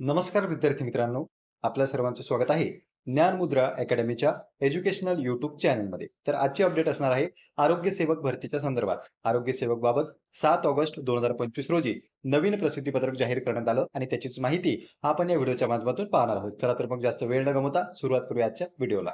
नमस्कार विद्यार्थी मित्रांनो. आपल्या सर्वांचं स्वागत आहे ज्ञानमुद्रा अकॅडमीच्या एज्युकेशनल युट्यूब चॅनलमध्ये. तर आजची अपडेट असणार आहे आरोग्य सेवक भरतीच्या संदर्भात. आरोग्य सेवक बाबत सात ऑगस्ट दोन हजार पंचवीस रोजी नवीन प्रसिद्धीपत्रक जाहीर करण्यात आलं आणि त्याचीच माहिती आपण या व्हिडिओच्या माध्यमातून पाहणार आहोत. चला तर मग जास्त वेळ न गमवता सुरुवात करूया आजच्या व्हिडिओला.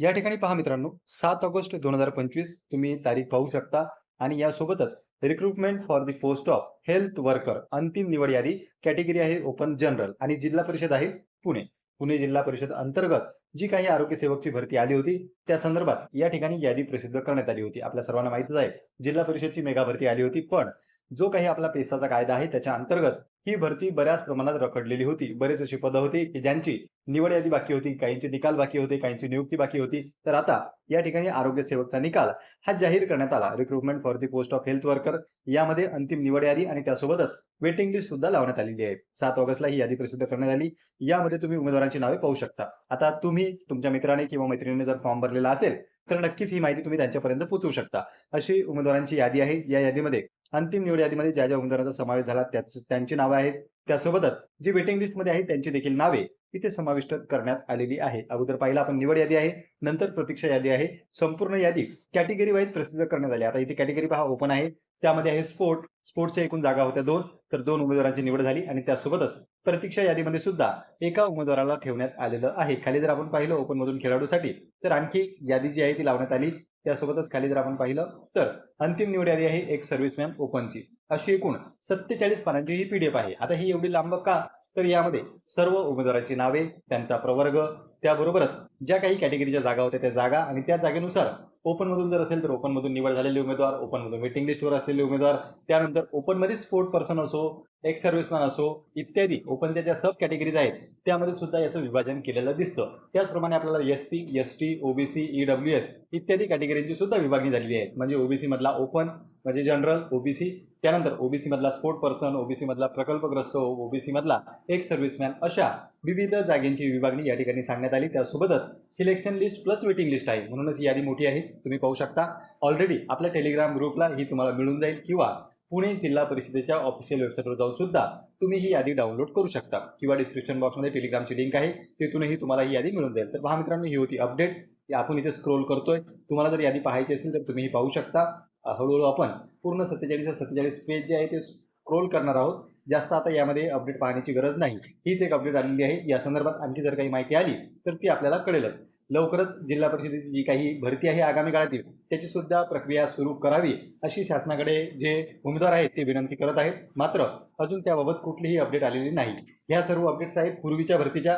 या ठिकाणी पहा मित्रांनो सात ऑगस्ट दोन हजार पंचवीस तुम्ही तारीख पाहू शकता. आणि यासोबतच recruitment for the post of health worker अंतिम निवड यादी कॅटेगरी आहे ओपन जनरल आणि जिल्हा परिषद आहे पुणे. पुणे जिल्हा परिषद अंतर्गत जी काही आरोग्य सेवकची भरती आली होती त्या संदर्भात या ठिकाणी यादी प्रसिद्ध करण्यात आली होती. आपल्या सर्वांना माहितीच आहे जिल्हा परिषदची मेगा भरती आली होती पण जो काही आपला पेसाचा कायदा आहे त्याच्या अंतर्गत ही भरती बऱ्याच प्रमाणात रखडलेली होती. बरेच अशी पदं होती की ज्यांची निवड यादी बाकी होती काहींचे निकाल बाकी होते काहींची नियुक्ती बाकी होती. तर आता या ठिकाणी आरोग्य सेवकचा निकाल हा जाहीर करण्यात आला. Recruitment for the post of health worker यामध्ये अंतिम निवड यादी आणि त्यासोबतच वेटिंग लिस्ट सुद्धा लावण्यात आलेली आहे. सात ऑगस्टला ही यादी प्रसिद्ध करण्यात आली. यामध्ये तुम्ही उमेदवारांची नावे पाहू शकता. आता तुम्ही तुमच्या मित्राने किंवा मैत्रिणीने जर फॉर्म भरलेला असेल तर नक्कीच ही माहिती तुम्ही त्यांच्यापर्यंत पोहोचवू शकता. अशी उमेदवारांची यादी आहे. या यादीमध्ये अंतिम निवड यादीमध्ये ज्या ज्या उमेदवारांचा समावेश झाला त्याच त्यांची नावं आहेत. त्यासोबतच जी वेटिंग लिस्टमध्ये आहेत त्यांची देखील नावे इथे समाविष्ट करण्यात आलेली आहे. अगोदर पहिला आपण निवड यादी आहे नंतर प्रतीक्षा यादी आहे. संपूर्ण यादी कॅटेगरी वाईज प्रसिद्ध करण्यात आली आता इथे कॅटेगरी पहा ओपन आहे. त्यामध्ये आहे स्पोर्ट स्पोर्टच्या एकूण जागा होत्या दोन. तर दोन उमेदवारांची निवड झाली आणि त्यासोबतच प्रतीक्षा यादीमध्ये सुद्धा एका उमेदवाराला ठेवण्यात आलेलं आहे. खाली जर आपण पाहिलं ओपनमधून खेळाडूसाठी तर आणखी यादी जी आहे ती लावण्यात आली. त्यासोबतच खाली जर आपण पाहिलं तर अंतिम निवड यादी आहे एक सर्व्हिसमॅन ओपनची अशी एकूण सत्तेचाळीस पानांची ही पीडीएफ आहे. आता ही एवढी लांब का? तर यामध्ये सर्व उमेदवारांची नावे त्यांचा प्रवर्ग त्याबरोबरच ज्या काही कॅटेगरीच्या जागा होत्या त्या जागा आणि त्या जागेनुसार ओपनमधून जर असेल तर ओपनमधून निवड झालेले उमेदवार ओपनमधून मीटिंग वेटिंग लिस्टवर असलेले उमेदवार त्यानंतर ओपनमध्ये स्पोर्ट पर्सन असो एक्स सर्व्हिसमॅन असो इत्यादी ओपनच्या ज्या सब कॅटेगरीज आहेत त्यामध्ये सुद्धा याचं विभाजन केलेलं दिसतं. त्याचप्रमाणे आपल्याला S C S T OBC EW S इत्यादी कॅटेगरीची सुद्धा विभागणी झालेली आहे. म्हणजे ओबीसी मधला ओपन म्हणजे जनरल ओबीसी त्यानंतर ओबीसी मधला स्पोर्ट पर्सन ओबीसी मधला प्रकल्पग्रस्त ओबीसी मधला एक सर्व्हिसमॅन अशा विविध जागेंची विभागणी या ठिकाणी सांगण्यात आली. त्यासोबतच selection list plus waiting list आहे. म्हणूनच ही यादी मोठी आहे. तुम्ही पाहू शकता. ऑलरेडी आपल्या टेलिग्राम ग्रुपला ही तुम्हाला मिळून जाईल किंवा पुणे जिल्हा परिषदेच्या ऑफिशियल वेबसाईटवर जाऊन सुद्धा तुम्ही ही यादी डाउनलोड करू शकता. किंवा डिस्क्रिप्शन बॉक्समध्ये टेलिग्रामची लिंक आहे. तिथूनही तुम्हाला ही यादी मिळून जाईल. तर पहा मित्रांनो ही होती अपडेट आपण इथे स्क्रोल करतोय. तुम्हाला जर यादी पाहायची असेल तर तुम्ही ही पाहू शकता. हळूहळू आपण पूर्ण सत्तेचाळीस सत्तेचाळीस पेज जे आहे ते स्क्रोल करणार आहोत. जास्त आता यामध्ये अपडेट पाहण्याची गरज नाही. हीच एक अपडेट आलेली आहे. या संदर्भात आणखी जर काही माहिती आली तर ती आपल्याला कळेलच. लवकरच जिल्हा परिषदेची जी काही भरती आहे आगामी काळातील त्याची सुद्धा प्रक्रिया सुरू करावी अशी शासनाकडे जे उमेदवार आहेत ते विनंती करत आहेत. मात्र अजून त्याबाबत कुठलीही अपडेट आलेली नाही. ह्या सर्व अपडेट्स आहेत पूर्वीच्या भरतीच्या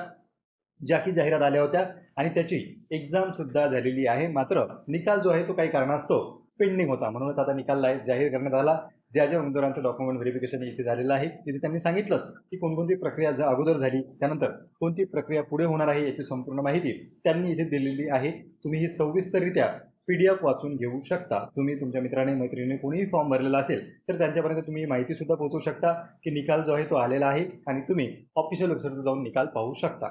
ज्या की जाहिरात आल्या होत्या आणि त्याची एक्झामसुद्धा झालेली आहे. मात्र निकाल जो आहे तो काही कारणास्तव पेंडिंग होता. म्हणूनच आता निकाल जाहीर करण्यात आला. ज्या ज्या उमेदवारांचं डॉक्युमेंट व्हेरिफिकेशन इथे झालेलं आहे तिथे त्यांनी सांगितलंच की कोणकोणती प्रक्रिया अगोदर झाली त्यानंतर कोणती प्रक्रिया पुढे होणार आहे याची संपूर्ण माहिती त्यांनी इथे दिलेली आहे. तुम्ही ही सविस्तररित्या पीडीएफ वाचून घेऊ शकता. तुम्ही तुमच्या मित्राने मैत्रिणीने कोणीही फॉर्म भरलेला असेल तर त्यांच्यापर्यंत तुम्ही ही माहिती सुद्धा पोहोचवू शकता की निकाल जो आहे तो आलेला आहे आणि तुम्ही ऑफिशियल वेबसाईटवर जाऊन निकाल पाहू शकता.